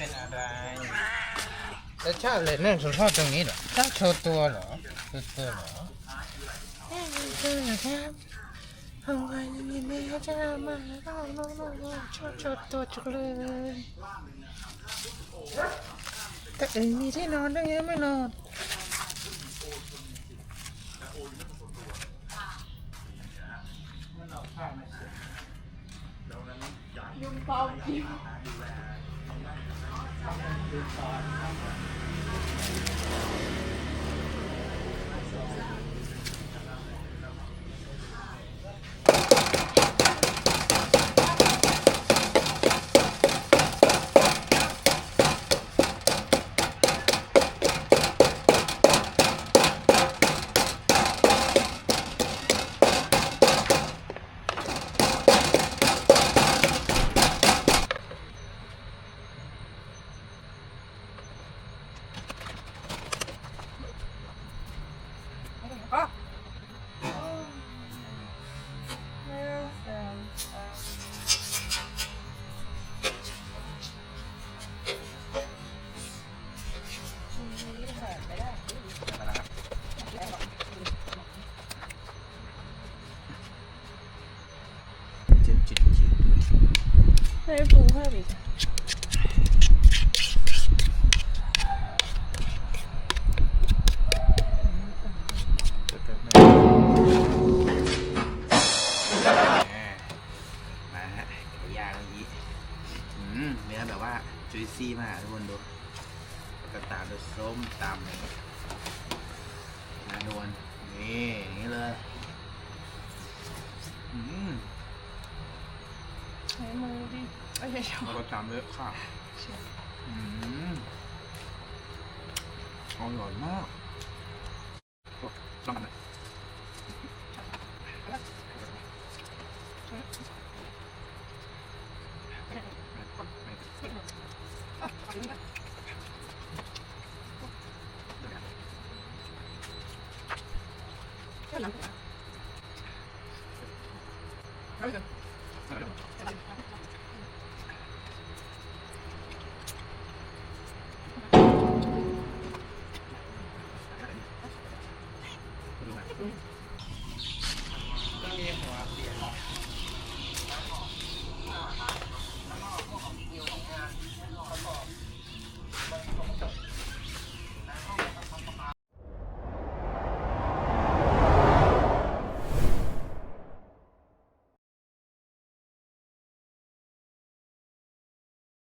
เป็นอะไรแล้วชอบเลยเรื่องสุภาพตรงนี้เหรอชอบโชว์ตัวเหรอโชว์ตัวเหรอแม่มีตัวเหรอครับทำไมมีแม่จะมาแล้วน้องๆชอบโชว์ตัวจังเลยแต่เอ็งมีที่นอนได้ไงไม่นอนจิบ จิบจิบ ให้ปรุงเพิ่มอีกมาฮะย่างเมื่อกี้อืมเนื้อแบบว่าจุยซี่มากทุกคนดูแล้วก็ตาด้วยส้มตำอย่างนี้นานวลนี่อย่างนี้เลยอืม ช้มือดิไม่ใช่ช้อแล้วนก็ตามด้วยข้าวอืมอร่อยมากโอ้ต้องกันนะดูนะ